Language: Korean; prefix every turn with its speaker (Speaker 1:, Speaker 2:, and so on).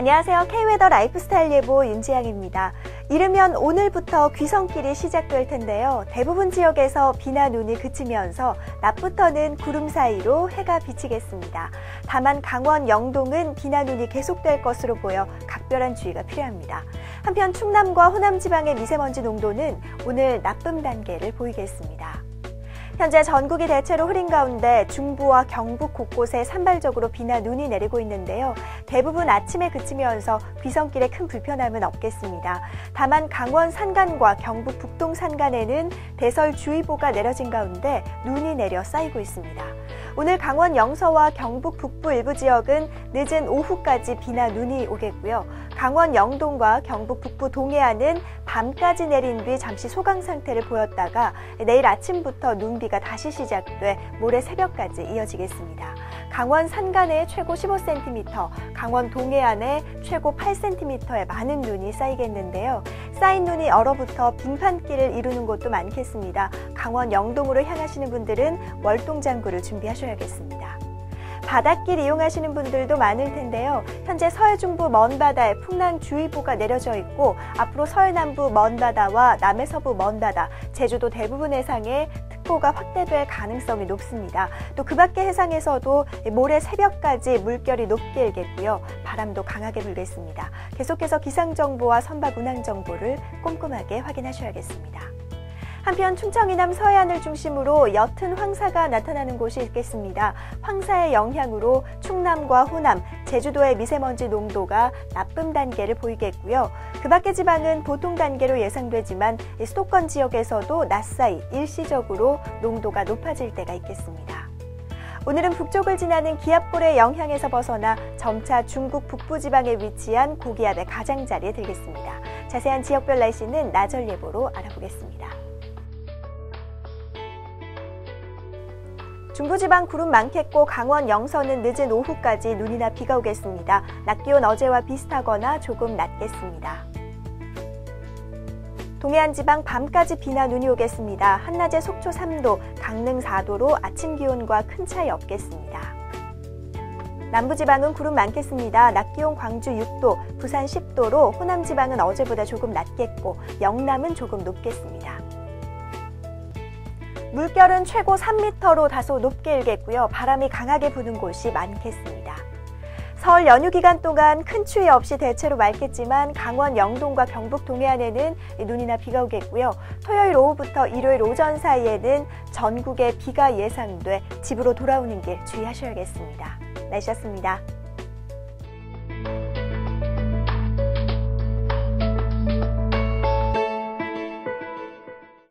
Speaker 1: 안녕하세요. K웨더 라이프스타일 예보 윤지양입니다. 이르면 오늘부터 귀성길이 시작될 텐데요. 대부분 지역에서 비나 눈이 그치면서 낮부터는 구름 사이로 해가 비치겠습니다. 다만 강원 영동은 비나 눈이 계속될 것으로 보여 각별한 주의가 필요합니다. 한편 충남과 호남 지방의 미세먼지 농도는 오늘 나쁨 단계를 보이겠습니다. 현재 전국이 대체로 흐린 가운데 중부와 경북 곳곳에 산발적으로 비나 눈이 내리고 있는데요. 대부분 아침에 그치면서 귀성길에 큰 불편함은 없겠습니다. 다만 강원 산간과 경북 북동 산간에는 대설주의보가 내려진 가운데 눈이 내려 쌓이고 있습니다. 오늘 강원 영서와 경북 북부 일부 지역은 늦은 오후까지 비나 눈이 오겠고요. 강원 영동과 경북 북부 동해안은 밤까지 내린 뒤 잠시 소강 상태를 보였다가 내일 아침부터 눈비가 다시 시작돼 모레 새벽까지 이어지겠습니다. 강원 산간에 최고 15cm, 강원 동해안에 최고 8cm의 많은 눈이 쌓이겠는데요. 쌓인 눈이 얼어붙어 빙판길을 이루는 곳도 많겠습니다. 강원 영동으로 향하시는 분들은 월동장구를 준비하셔야겠습니다. 바닷길 이용하시는 분들도 많을 텐데요. 현재 서해 중부 먼바다에 풍랑주의보가 내려져 있고 앞으로 서해 남부 먼바다와 남해 서부 먼바다, 제주도 대부분 해상에 특보가 확대될 가능성이 높습니다. 또 그 밖의 해상에서도 모레 새벽까지 물결이 높게 일겠고요. 바람도 강하게 불겠습니다. 계속해서 기상정보와 선박 운항정보를 꼼꼼하게 확인하셔야겠습니다. 한편 충청 이남 서해안을 중심으로 옅은 황사가 나타나는 곳이 있겠습니다. 황사의 영향으로 충남과 호남, 제주도의 미세먼지 농도가 나쁨 단계를 보이겠고요. 그 밖의 지방은 보통 단계로 예상되지만 수도권 지역에서도 낮 사이 일시적으로 농도가 높아질 때가 있겠습니다. 오늘은 북쪽을 지나는 기압골의 영향에서 벗어나 점차 중국 북부 지방에 위치한 고기압의 가장자리에 들겠습니다. 자세한 지역별 날씨는 나절 예보로 알아보겠습니다. 중부지방 구름 많겠고 강원 영서는 늦은 오후까지 눈이나 비가 오겠습니다. 낮 기온 어제와 비슷하거나 조금 낮겠습니다. 동해안 지방 밤까지 비나 눈이 오겠습니다. 한낮에 속초 3도, 강릉 4도로 아침 기온과 큰 차이 없겠습니다. 남부지방은 구름 많겠습니다. 낮 기온 광주 6도, 부산 10도로 호남지방은 어제보다 조금 낮겠고 영남은 조금 높겠습니다. 물결은 최고 3m로 다소 높게 일겠고요. 바람이 강하게 부는 곳이 많겠습니다. 설 연휴 기간 동안 큰 추위 없이 대체로 맑겠지만 강원 영동과 경북 동해안에는 눈이나 비가 오겠고요. 토요일 오후부터 일요일 오전 사이에는 전국에 비가 예상돼 집으로 돌아오는 길 주의하셔야겠습니다. 날씨였습니다.